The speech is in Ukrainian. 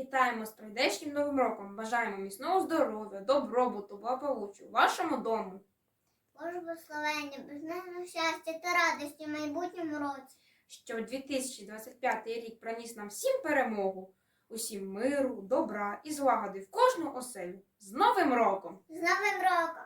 Вітаємо з прийдешнім новим роком. Бажаємо міцного здоров'я, добробуту, благополуччя вашому дому. Боже благословення, безмежного щастя та радості в майбутньому році. Що 2025 рік проніс нам всім перемогу, усім миру, добра і злагоди в кожну оселю. З Новим роком! З Новим роком!